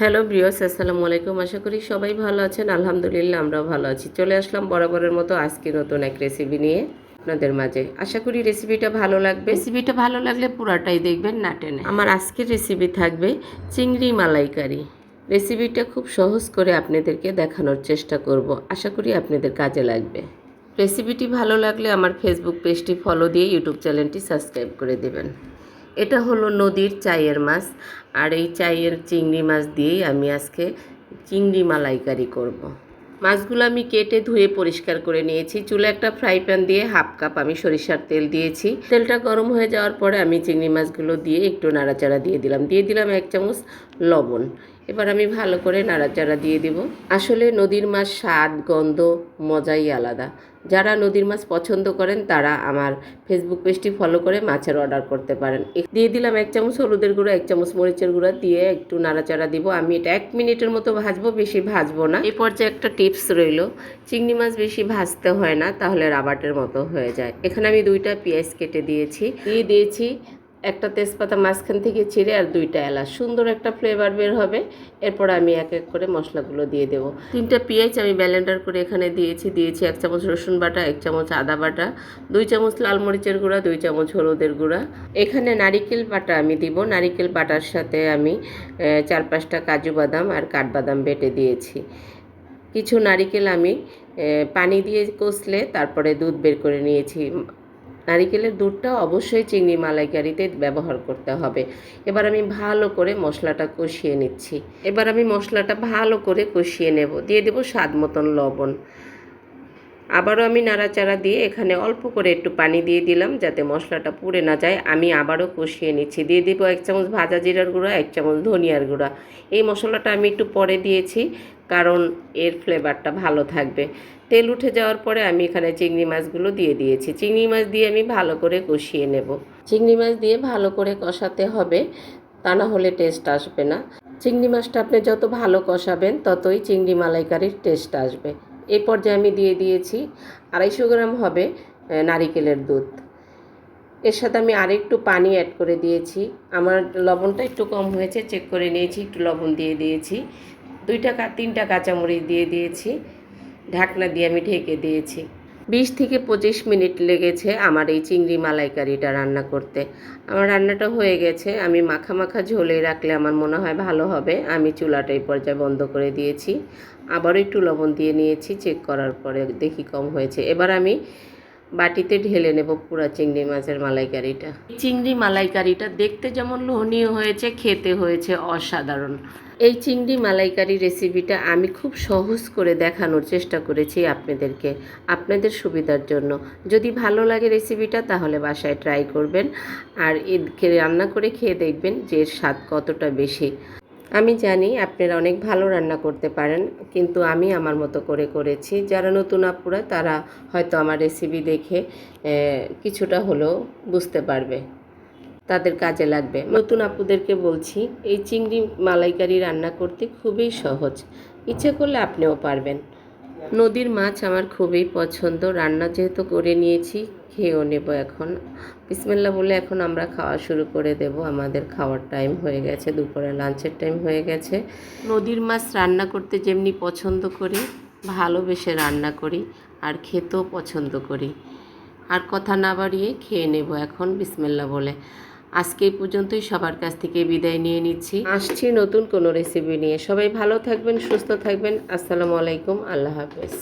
Hello ব্রিয়স আসসালামু আলাইকুম। আশা করি সবাই ভালো আছেন। আলহামদুলিল্লাহ আমরাও ভালো আছি। চলে আসলাম বরাবরের মতো আজকে নতুন এক রেসিপি নিয়ে আপনাদের মাঝে। আশা করি রেসিপিটা ভালো লাগবে। রেসিপিটা ভালো লাগলে পুরাটাই দেখবেন না টেনে। আমার আজকের রেসিপি থাকবে চিংড়ি মালাইকারি। রেসিপিটা খুব সহজ করে আপনাদেরকে দেখানোর চেষ্টা করব। আশা করি আপনাদের কাজে লাগবে। রেসিপিটি ভালো লাগলে আমার ফেসবুক পেজটি ফলো দিয়ে ইউটিউব চ্যানেলটি সাবস্ক্রাইব করে দেবেন। এটা হলো নদীর চায়ের মাছ। আর এই চায়ের চিংড়ি মাছ দিয়েই আমি আজকে চিংড়ি মালাইকারি করব। মাছগুলো আমি কেটে ধুয়ে পরিষ্কার করে নিয়েছি। চুলে একটা ফ্রাই প্যান দিয়ে হাফ কাপ আমি সরিষার তেল দিয়েছি। তেলটা গরম হয়ে যাওয়ার পরে আমি চিংড়ি মাছগুলো দিয়ে একটু নাড়াচাড়া দিয়ে দিলাম। দিয়ে দিলাম এক চামচ লবণ। এবার আমি ভালো করে নাড়াচাড়া দিয়ে দিব। আসলে নদীর মাছ স্বাদ, গন্ধ, মজাই আলাদা। যারা নদীর মাছ পছন্দ করেন, তারা আমার ফেসবুক পেজটি ফলো করে মাছের অর্ডার করতে পারেন। দিয়ে দিলাম এক চামচ হলুদের গুঁড়া, এক চামচ মরিচের গুঁড়া দিয়ে একটু নাড়াচাড়া দিব। আমি এটা এক মিনিটের মতো ভাজবো, বেশি ভাজবো না। এই পর্যায়ে একটা টিপস রইল, চিংড়ি মাছ বেশি ভাজতে হয় না, তাহলে রাবাটের মতো হয়ে যায়। এখানে আমি দুইটা পেঁয়াজ কেটে দিয়েছি। দিয়ে দিয়েছি একটা তেজপাতা মাঝখান থেকে ছিঁড়ে আর দুইটা এলাচ। সুন্দর একটা ফ্লেভার বের হবে। এরপর আমি এক এক করে মশলাগুলো দিয়ে দেব। তিনটা পেঁয়াজ আমি ব্যালেন্ডার করে এখানে দিয়েছি। দিয়েছি এক চামচ রসুন বাটা, এক চামচ আদা বাটা, দুই চামচ লাল মরিচের গুঁড়া, দুই চামচ হলুদের গুঁড়া। এখানে নারিকেল বাটা আমি দিব। নারিকেল বাটার সাথে আমি চার পাঁচটা কাজু বাদাম আর কাঠবাদাম বেটে দিয়েছি। কিছু নারিকেল আমি পানি দিয়ে কষলে তারপরে দুধ বের করে নিয়েছি। নারিকেলের দুধটা অবশ্যই চিংড়ি মালাইকারিতে ব্যবহার করতে হবে। এবার আমি ভালো করে মশলাটা কষিয়ে নিচ্ছি। এবার আমি মশলাটা ভালো করে কষিয়ে নেব। দিয়ে দেবো স্বাদ মতন লবণ। আবারও আমি নাড়াচাড়া দিয়ে এখানে অল্প করে একটু পানি দিয়ে দিলাম যাতে মশলাটা পুড়ে না যায়। আমি আবারও কষিয়ে নিচ্ছি। দিয়ে দেবো এক চামচ ভাজা জিরার গুঁড়া, এক চামচ ধনিয়ার গুঁড়া। এই মশলাটা আমি একটু পরে দিয়েছি কারণ এর ফ্লেভারটা ভালো থাকবে। তেল উঠে যাওয়ার পরে আমি এখানে চিংড়ি মাছগুলো দিয়ে দিয়েছি। চিংড়ি মাছ দিয়ে আমি ভালো করে কষিয়ে নেব। চিংড়ি মাছ দিয়ে ভালো করে কষাতে হবে, তা না হলে টেস্ট আসবে না। চিংড়ি মাছটা আপনি যত ভালো কষাবেন, ততই চিংড়ি মালাইকারির টেস্ট আসবে। এই পর্যায়ে আমি দিয়ে দিয়েছি আড়াইশো গ্রাম হবে নারিকেলের দুধ। এর সাথে আমি আরেকটু পানি অ্যাড করে দিয়েছি। আমার লবণটা একটু কম হয়েছে চেক করে নিয়েছি, একটু লবণ দিয়ে দিয়েছি। দুইটা তিনটা কাঁচামরিচ দিয়ে দিয়েছি। ঢাকনা দিয়ে আমি ঢেকে দিয়েছি। বিশ থেকে পঁচিশ মিনিট লেগেছে আমার এই চিংড়ি মালাইকারিটা রান্না করতে। আমার রান্নাটা হয়ে গেছে, আমি মাখা মাখা ঝোলে রাখলে আমার মনে হয় ভালো হবে। আমি চুলাটা এই পর্যায়ে বন্ধ করে দিয়েছি। আবারও একটু লবণ দিয়ে নিয়েছি চেক করার পরে দেখি কম হয়েছে। এবার আমি বাটিতে ঢেলে নেব পুরো চিংড়ি মাছের মালাইকারিটা। চিংড়ি মালাইকারিটা দেখতে যেমন লোহনীয় হয়েছে খেতে হয়েছে অসাধারণ। এই চিংড়ি মালাইকারি রেসিপিটা আমি খুব সহজ করে দেখানোর চেষ্টা করেছি আপনাদেরকে আপনাদের সুবিধার জন্য। যদি ভালো লাগে রেসিপিটা তাহলে বাসায় ট্রাই করবেন। আর রান্না করে খেয়ে দেখবেন যে এর স্বাদ কতটা বেশি। আমি জানি আপনারা অনেক ভালো রান্না করতে পারেন, কিন্তু আমি আমার মতো করে করেছি। যারা নতুন আপুরা, তারা হয়তো আমার রেসিপি দেখে কিছুটা হলেও বুঝতে পারবে। তাদের কাজে লাগবে। নতুন আপুদেরকে বলছি, এই চিংড়ি মালাইকারি রান্না করতে খুবই সহজ। ইচ্ছে করলে আপনিও পারবেন। নদীর মাছ আমার খুবই পছন্দ। রান্না যেহেতু করে নিয়েছি খেয়েও নেব এখন। বিসমিল্লা বলে এখন আমরা খাওয়া শুরু করে দেব। আমাদের খাওয়ার টাইম হয়ে গেছে দুপুরে লাঞ্চের টাইম হয়ে গেছে। নদীর মাছ রান্না করতে যেমনি পছন্দ করি, ভালোবেসে রান্না করি আর খেতেও পছন্দ করি। আর কথা না বাড়িয়ে খেয়ে নেব এখন বিসমিল্লা বলে। আজকে পর্যন্তই, সবার কাছ থেকে বিদায় নিয়ে নিচ্ছি। আসছি নতুন কোনো রেসিপি নিয়ে। সবাই ভালো থাকবেন, সুস্থ থাকবেন। আসসালামু আলাইকুম, আল্লাহ হাফেজ।